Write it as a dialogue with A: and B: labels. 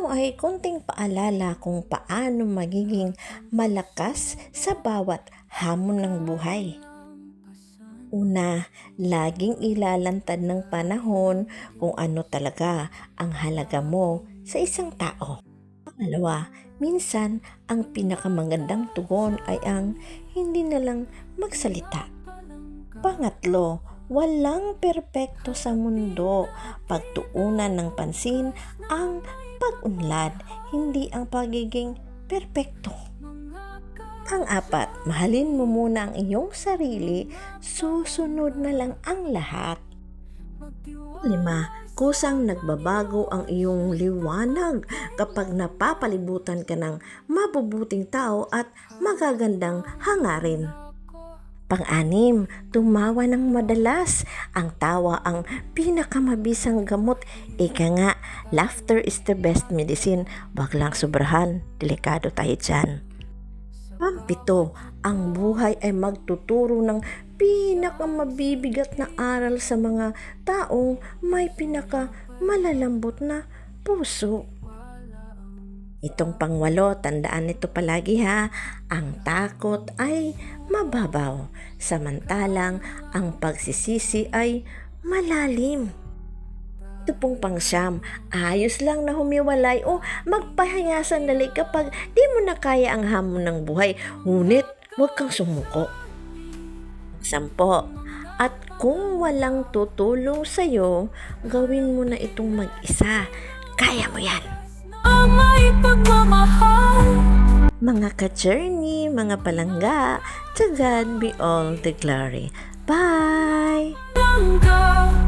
A: Ito ay konting paalala kung paano magiging malakas sa bawat hamon ng buhay. Una, laging ilalantad ng panahon kung ano talaga ang halaga mo sa isang tao. Pangalawa, minsan ang pinakamagandang tugon ay ang hindi na lang magsalita. Pangatlo, walang perpekto sa mundo. Pagtuunan ng pansin ang pag-unlad, hindi ang pagiging perpekto. Pang-apat, mahalin mo muna ang iyong sarili, susunod na lang ang lahat. Lima, kusang nagbabago ang iyong liwanag kapag napapalibutan ka ng mabubuting tao at magagandang hangarin. Pang-anim, tumawa ng madalas. Ang tawa ang pinakamabisang gamot. Ika nga, laughter is the best medicine. Wag lang sobrahan. Delikado tayo dyan. Pampito, ang buhay ay magtuturo ng pinakamabibigat na aral sa mga taong may pinaka malalambot na puso. Itong pangwalo, tandaan nito palagi ha, ang takot ay mababaw, samantalang ang pagsisisi ay malalim. Ito pong pangsyam, ayos lang na humiwalay o magpahinga sandali kapag di mo na kaya ang hamon ng buhay, ngunit huwag kang sumuko. Sampo, at kung walang tutulong sa'yo, gawin mo na itong mag-isa. Kaya mo yan!
B: Ang may pagmamahal
A: Mga ka-journey, mga palangga, to God be all the glory. Bye!
B: Langga